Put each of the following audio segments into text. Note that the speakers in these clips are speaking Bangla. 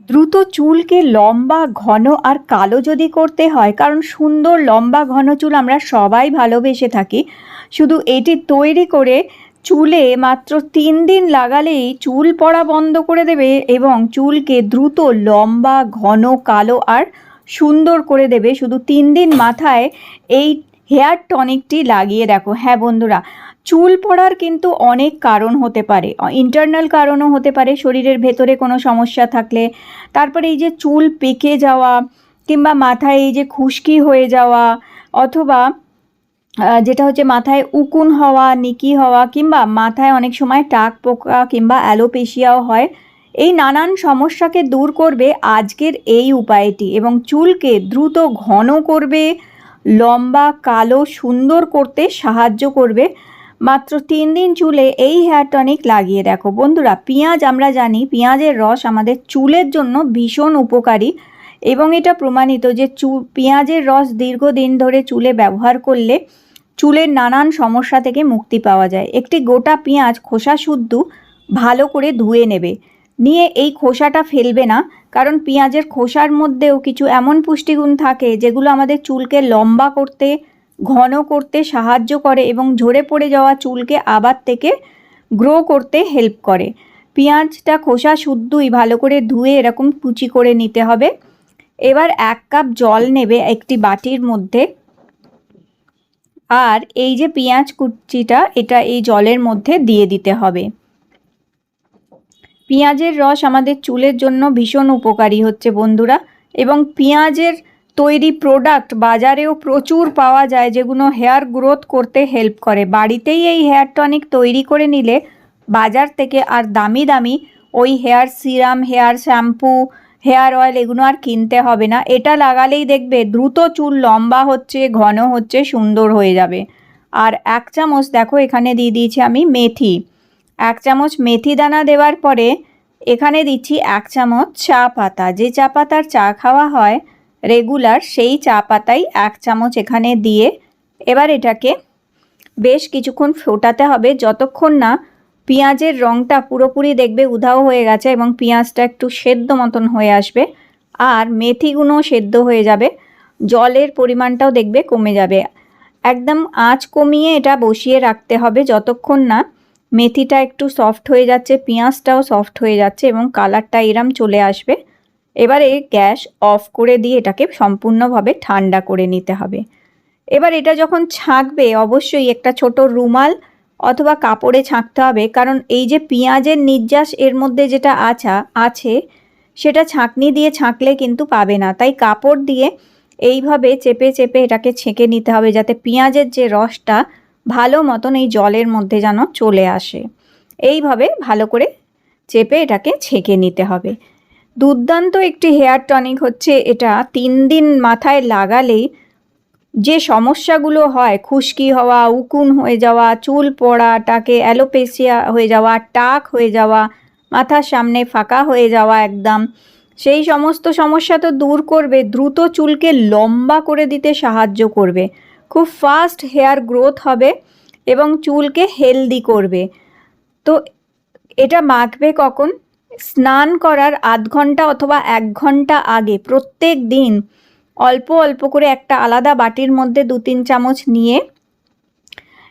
দ্রুত চুলকে লম্বা, ঘন আর কালো যদি করতে হয়, কারণ সুন্দর লম্বা, ঘন চুল আমরা সবাই ভালোবেসে থাকি, শুধু এটি তৈরি করে চুলে মাত্র তিন দিন লাগালেই চুল পড়া বন্ধ করে দেবে এবং চুলকে দ্রুত লম্বা, ঘন, কালো আর সুন্দর করে দেবে। শুধু তিন দিন মাথায় এই হেয়ার টনিকটি লাগিয়ে দেখো। হ্যাঁ বন্ধুরা চুল পড়ার কিন্তু অনেক কারণ হতে পারে ইন্টারনাল কারণও হতে পারে, শরীরের ভেতরে কোনো সমস্যা থাকলে। তারপরে এই যে চুল পেকে যাওয়া কিংবা মাথায় এই যে খুশকি হয়ে যাওয়া অথবা যেটা হচ্ছে মাথায় উকুন হওয়া, নিকি হওয়া কিংবা মাথায় অনেক সময় টাক পোকা কিংবা অ্যালোপেশিয়াও হয়, এই নানান সমস্যাকে দূর করবে আজকের এই উপায়টি এবং চুলকে দ্রুত ঘন করবে, লম্বা, কালো, সুন্দর করতে সাহায্য করবে। মাত্র তিন দিন চুলে এই হেয়ার টনিক লাগিয়ে দেখো। বন্ধুরা, পেঁয়াজ আমরা জানি, পেঁয়াজের রস আমাদের চুলের জন্য ভীষণ উপকারী এবং এটা প্রমাণিত যে চু, পেঁয়াজের রস দীর্ঘদিন ধরে চুলে ব্যবহার করলে চুলের নানান সমস্যা থেকে মুক্তি পাওয়া যায়। একটি গোটা পেঁয়াজ খোসা শুদ্ধ ভালো করে ধুয়ে নেবে। নিয়ে এই খোসাটা ফেলবে না, কারণ পেঁয়াজের খোসার মধ্যেও কিছু এমন পুষ্টিগুণ থাকে যেগুলো আমাদের চুলকে লম্বা করতে ঘন করতে সাহায্য করে এবং ঝরে পড়ে যাওয়া চুলকে আবার থেকে গ্রো করতে হেল্প করে। পেঁয়াজটা খোসা শুদ্ধই ভালো করে ধুয়ে এরকম কুচি করে নিতে হবে। এবার এক কাপ জল নেবে একটি বাটির মধ্যে। আর এই যে পেঁয়াজ কুচিটা, এটা এই জলের মধ্যে দিয়ে দিতে হবে। পেঁয়াজের রস আমাদের চুলের জন্য ভীষণ উপকারী হচ্ছে বন্ধুরা। এবং পেঁয়াজের তৈরি প্রোডাক্ট বাজারেও প্রচুর পাওয়া যায় যেগুলো হেয়ার গ্রোথ করতে হেল্প করে। বাড়িতেই এই হেয়ার টনিক তৈরি করে নিলে বাজার থেকে আর দামি দামি ওই hair serum hair shampoo hair oil এগুলো আর কিনতে হবে না। এটা লাগালেই দেখবে দ্রুত চুল লম্বা হচ্ছে, ঘন হচ্ছে, সুন্দর হয়ে যাবে। আর এক চামচ দেখো এখানে দিয়ে দিয়েছি আমি মেথি। এক চামচ মেথি দানা দেওয়ার পরে এখানে দিচ্ছি এক চামচ চা পাতা। যে চা পাতার চা খাওয়া হয় রেগুলার সেই চা পাতাই এক চামচ এখানে দিয়ে এবার এটাকে বেশ কিছুক্ষণ ফোটাতে হবে। যতক্ষণ না পেঁয়াজের রঙটা পুরোপুরি দেখবে উধাও হয়ে গেছে এবং পেঁয়াজটা একটু সেদ্ধ মতন হয়ে আসবে আর মেথিগুলো সেদ্ধ হয়ে যাবে। জলের পরিমাণটাও দেখবে কমে যাবে। একদম আঁচ কমিয়ে এটা বসিয়ে রাখতে হবে। যতক্ষণ না মেথিটা একটু সফট হয়ে যাচ্ছে, পেঁয়াজটাও সফট হয়ে যাচ্ছে এবং কালারটা এরম চলে আসবে। এবারে গ্যাস অফ করে দিয়ে এটাকে সম্পূর্ণভাবে ঠান্ডা করে নিতে হবে। এবার এটা যখন ছাঁকবে, অবশ্যই একটা ছোট রুমাল অথবা কাপড়ে ছাঁকতে হবে, কারণ এই যে পেঁয়াজের নির্যাস এর মধ্যে যেটা আছা, আছে, সেটা ছাঁকনি দিয়ে ছাঁকলে কিন্তু পাবে না। তাই কাপড় দিয়ে এইভাবে চেপে চেপে এটাকে ছেঁকে নিতে হবে, যাতে পেঁয়াজের যে রসটা ভালো মতন এই জলের মধ্যে যেন চলে আসে। এইভাবে ভালো করে চেপে এটাকে ছেঁকে নিতে হবে। দুর্দান্ত একটি হেয়ার টনিক হচ্ছে এটা। তিন দিন মাথায় লাগালেই যে সমস্যাগুলো হয়, খুশকি হওয়া, উকুন হয়ে যাওয়া, চুল পড়া টাকে অ্যালোপেসিয়া হয়ে যাওয়া, টাক হয়ে যাওয়া, মাথার সামনে ফাঁকা হয়ে যাওয়া একদম। সেই সমস্ত সমস্যা তো দূর করবে, দ্রুত চুলকে লম্বা করে দিতে সাহায্য করবে। খুব ফাস্ট হেয়ার গ্রোথ হবে এবং চুলকে হেলদি করবে। তো এটা মাখবে কখন? স্নান করার আধ ঘণ্টা অথবা এক ঘণ্টা আগে প্রত্যেক দিন অল্প অল্প করে একটা আলাদা বাটির মধ্যে দু তিন চামচ নিয়ে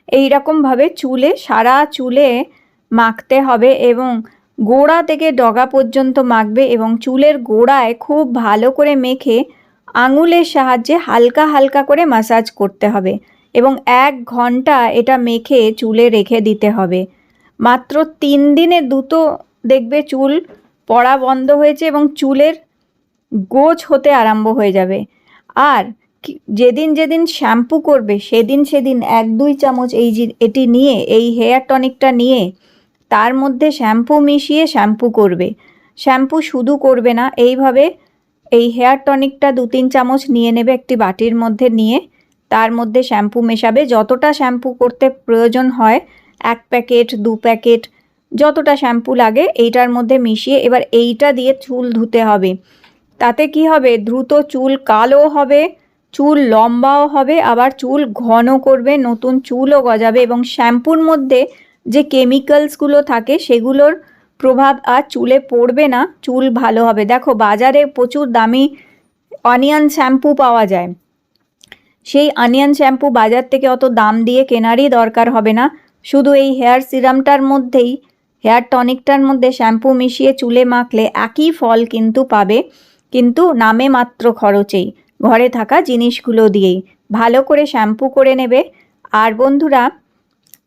এই রকমভাবে চুলে, সারা চুলে মাখতে হবে এবং গোড়া থেকে ডগা পর্যন্ত মাখবে এবং চুলের গোড়ায় খুব ভালো করে মেখে আঙুলের সাহায্যে হালকা হালকা করে মাসাজ করতে হবে এবং এক ঘণ্টা এটা মেখে চুলে রেখে দিতে হবে। মাত্র তিন দিনে দুটো দেখবে চুল পড়া বন্ধ হয়েছে এবং চুলের গোছ হতে আরম্ভ হয়ে যাবে। আর যেদিন যেদিন শ্যাম্পু করবে, সেদিন সেদিন এক, দুই চামচ এই এটি নিয়ে, এই হেয়ার টনিকটা নিয়ে তার মধ্যে শ্যাম্পু মিশিয়ে শ্যাম্পু করবে। শ্যাম্পু শুধু করবে না, এইভাবে এই হেয়ার টনিকটা দু, তিন চামচ নিয়ে নেবে একটি বাটির মধ্যে নিয়ে, তার মধ্যে শ্যাম্পু মেশাবে। যতটা শ্যাম্পু করতে প্রয়োজন হয়, এক প্যাকেট, দু প্যাকেট যতটা শ্যাম্পু লাগে এইটার মধ্যে মিশিয়ে এবার এইটা দিয়ে চুল ধুতে হবে। তাতে কি হবে? দ্রুত চুল কালো হবে, চুল লম্বাও হবে, আবার চুল ঘন করবে, নতুন চুলও গজাবে এবং শ্যাম্পুর মধ্যে যে কেমিক্যালসগুলো থাকে সেগুলোর প্রভাব আর চুলে পড়বে না, চুল ভালো হবে। দেখো, বাজারে প্রচুর দামি অনিয়ন শ্যাম্পু পাওয়া যায়। সেই অনিয়ন শ্যাম্পু বাজার থেকে অত দাম দিয়ে কেনারই দরকার হবে না। শুধু এই হেয়ার সিরামটার মধ্যেই হেয়ার টনিকটার মধ্যে শ্যাম্পু মিশিয়ে চুলে মাখলে একই ফল কিন্তু পাবে, কিন্তু নামে মাত্র খরচেই। ঘরে থাকা জিনিসগুলো দিয়েই। ভালো করে শ্যাম্পু করে নেবে। আর বন্ধুরা,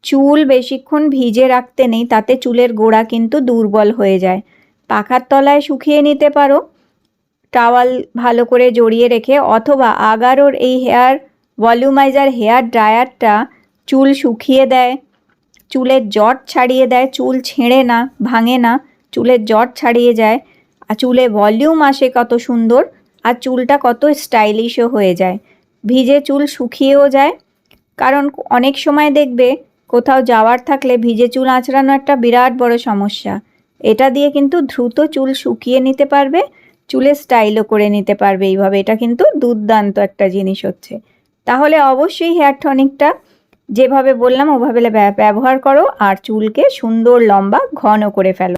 চুল বেশিক্ষণ ভিজে রাখতে নেই, তাতে চুলের গোড়া কিন্তু দুর্বল হয়ে যায়। পাখার তলায় শুকিয়ে নিতে পারো। টাওয়াল ভালো করে জড়িয়ে রেখে অথবা আগারোর এই হেয়ার, ভলিউমাইজার হেয়ার ড্রায়ারটা চুল শুকিয়ে দেয়। চুলের জট ছাড়িয়ে দেয়, চুল ছেঁড়ে না, ভাঙে না, চুলের জট ছাড়িয়ে যায়। আর চুলে ভলিউম আসে কত সুন্দর, আর চুলটা কত স্টাইলিশও হয়ে যায়। ভিজে চুল শুকিয়েও যায়। কারণ অনেক সময় দেখবে কোথাও যাওয়ার থাকলে ভিজে চুল আঁচড়ানো একটা বিরাট বড় সমস্যা। এটা দিয়ে কিন্তু দ্রুত চুল শুকিয়ে নিতে পারবে চুলে স্টাইলও করে নিতে পারবে এইভাবে। এটা কিন্তু দুর্দান্ত একটা জিনিস হচ্ছে। তাহলে অবশ্যই হেয়ার টনিকটা যেভাবে বললাম ওভাবে ব্যবহার করো আর চুলকে সুন্দর লম্বা ঘন করে ফেলো।